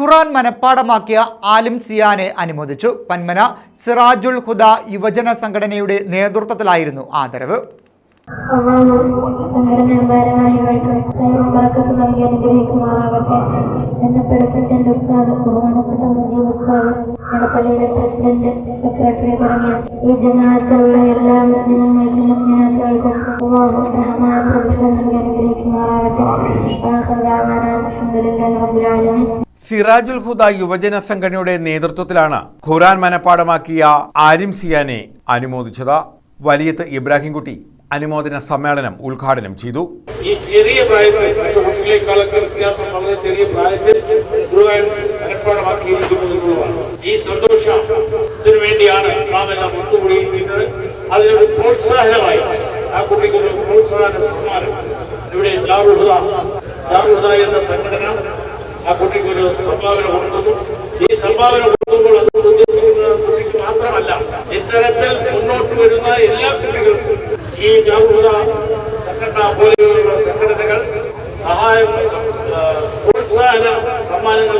ഖുറാൻ മനഃപ്പാടമാക്കിയ ആലിം സിയാനെ അനുമോദിച്ചു. പന്മന സിറാജുൽ ഹുദ യുവജന സംഘടനയുടെ നേതൃത്വത്തിലായിരുന്നു ആദരവ്. അള്ളാഹു സംഘടനാ ഭാരവാഹികൾക്ക് സൈവം പറക്കത്ത് നൽകി അനുഗ്രഹിക്കുമാറാകട്ടെ എന്നെ പഠിപ്പിച്ച എന്റെ ഉസ്താദ് ബഹുമാനപ്പെട്ട മുജീബ് ഉസ്താദ് എടപ്പള്ളിയിലെ പ്രസിഡന്റ് സെക്രട്ടറി തുടങ്ങിയ ഈ എല്ലാ മുസ്ലിങ്ങൾക്കും മുസ്ലിനാത്തുകൾക്കും അള്ളാഹു റഹ്മാൻ പ്രതിഫലം നൽകി അനുഗ്രഹിക്കുമാറാകട്ടെ അലഹമുല്ലാ റബ്ബുൽ സിറാജുൽ ഹുദ യുവജന സംഘടനയുടെ നേതൃത്വത്തിലാണ് ഖുറാൻ മനപ്പാടമാക്കിയ ആരിം സിയാനെ അനുമോദിച്ചത്. വലിയത്ത് ഇബ്രാഹിംകുട്ടി അനുമോദന സമ്മേളനം ഉദ്ഘാടനം ചെയ്തു. ഈ ചെറിയ കുട്ടികളെക്കാളൊക്കെ ചെറിയ പ്രായത്തിൽ ഈ ആ ഇവിടെ ദാറുഹുദ ദാറുഹുദ എന്ന സംഘടന സംഭാവന ഈ സംഭാവന കൊടുക്കുമ്പോൾ അത് ഉദ്ദേശിക്കുന്നത് കുട്ടിക്ക് മാത്രമല്ല ഇത്തരത്തിൽ മുന്നോട്ട് വരുന്ന എല്ലാ കുട്ടികൾക്കും ഈ ജാഗ്രത സംഘടന പോലെയുള്ള സംഘടനകൾ സഹായം പ്രോത്സാഹന സമ്മാനങ്ങൾ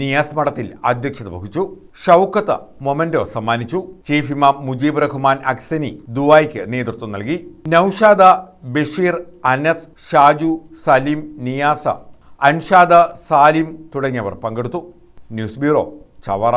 നിയാസ് മഠത്തിൽ അധ്യക്ഷത വഹിച്ചു. ഷൌക്കത്ത് മൊമന്റോ സമ്മാനിച്ചു. ചീഫ് ഇമാം മുജീബ് റഹ്മാൻ അക്സനി ദുബായ്ക്ക് നേതൃത്വം നൽകി. നൌഷാദ ബഷീർ അനസ് ഷാജു സലീം നിയാസ അൻഷാദ സാലിം തുടങ്ങിയവർ പങ്കെടുത്തു. News bureau Chavara.